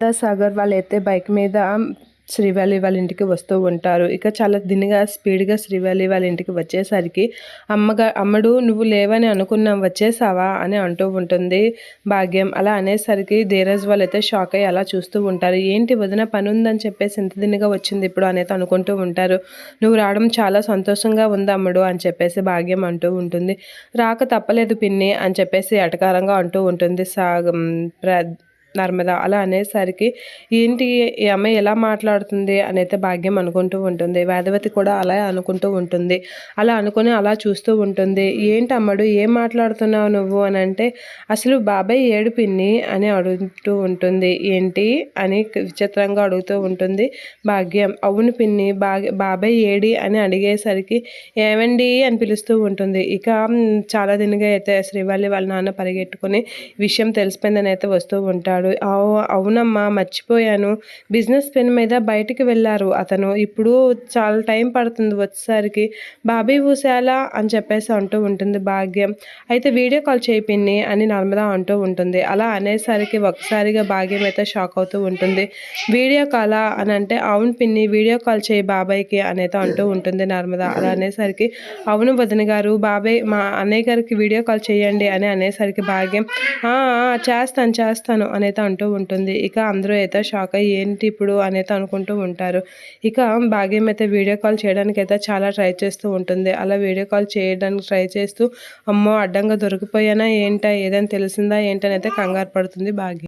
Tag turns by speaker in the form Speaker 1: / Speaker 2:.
Speaker 1: సాగర్ వాళ్ళైతే బైక్ మీద శ్రీవల్లి వాళ్ళ ఇంటికి వస్తూ ఉంటారు. ఇక చాలా దినిగా స్పీడ్గా శ్రీవల్లి వాళ్ళ ఇంటికి వచ్చేసరికి అమ్మగా అమ్మడు నువ్వు లేవని అనుకున్నాం వచ్చేసావా? అని అంటూ ఉంటుంది భాగ్యం. అలా అనేసరికి ధీరజ్ వాళ్ళైతే షాక్ అయ్యి అలా చూస్తూ ఉంటారు. ఏంటి వదిన పని ఉందని చెప్పేసి ఇంత దినిగా వచ్చింది ఇప్పుడు? అనేది అనుకుంటూ ఉంటారు. నువ్వు రావడం చాలా సంతోషంగా ఉంది అమ్మడు అని చెప్పేసి భాగ్యం అంటూ ఉంటుంది. రాక తప్పలేదు పిన్ని అని చెప్పేసి అటకారంగా అంటూ ఉంటుంది సాగం ప్ర నర్మద అలా అనేసరికి ఏంటి ఈ అమ్మాయి ఎలా మాట్లాడుతుంది అని అయితే భాగ్యం అనుకుంటూ ఉంటుంది. వేదవతి కూడా అలా అనుకుంటూ ఉంటుంది. అలా అనుకుని అలా చూస్తూ ఉంటుంది. ఏంటి అమ్మడు ఏం మాట్లాడుతున్నావు నువ్వు? అని అంటే అసలు బాబాయ్ ఏడు పిన్ని అని అడుగుతూ ఉంటుంది. ఏంటి? అని విచిత్రంగా అడుగుతూ ఉంటుంది భాగ్యం. అవును పిన్ని బాబాయ్ ఏడి? అని అడిగేసరికి ఏమండి అని పిలుస్తూ ఉంటుంది. ఇక చాలా దినగా అయితే శ్రీవల్లి వాళ్ళ నాన్న పరిగెట్టుకుని విషయం తెలిసిపోయిందని అయితే వస్తూ ఉంటాడు. అన్నాడు. అవునమ్మా మర్చిపోయాను. బిజినెస్ పెన్ మీద బయటికి వెళ్ళారు అతను ఇప్పుడు చాలా టైం పడుతుంది వచ్చేసరికి. బాబీ ఊసేలా అని చెప్పేసి అంటూ ఉంటుంది భాగ్యం. అయితే వీడియో కాల్ చేయిపిన్ని అని నర్మదా అంటూ ఉంటుంది. అలా అనేసరికి ఒకసారిగా భాగ్యం అయితే షాక్ అవుతూ ఉంటుంది. వీడియో కాలా? అని అంటే అవును పిన్ని వీడియో కాల్ చేయి బాబాయ్కి అనేది అంటూ ఉంటుంది నర్మదా. అలా అనేసరికి అవును వదిన గారు బాబాయ్ మా అన్నయ్య గారికి వీడియో కాల్ చేయండి అని అనేసరికి భాగ్యం చేస్తాను చేస్తాను అనేది అయితే అంటూ ఉంటుంది. ఇక అందరూ అయితే షాక్ అయ్యి ఏంటి ఇప్పుడు అనేది అనుకుంటూ ఉంటారు. ఇక భాగ్యం అయితే వీడియో కాల్ చేయడానికి అయితే చాలా ట్రై చేస్తూ ఉంటుంది. అలా వీడియో కాల్ చేయడానికి ట్రై చేస్తూ అమ్మో అడ్డంగా దొరికిపోయానా ఏంటా? ఏదైనా తెలిసిందా ఏంటని అయితే కంగారు పడుతుంది భాగ్యం.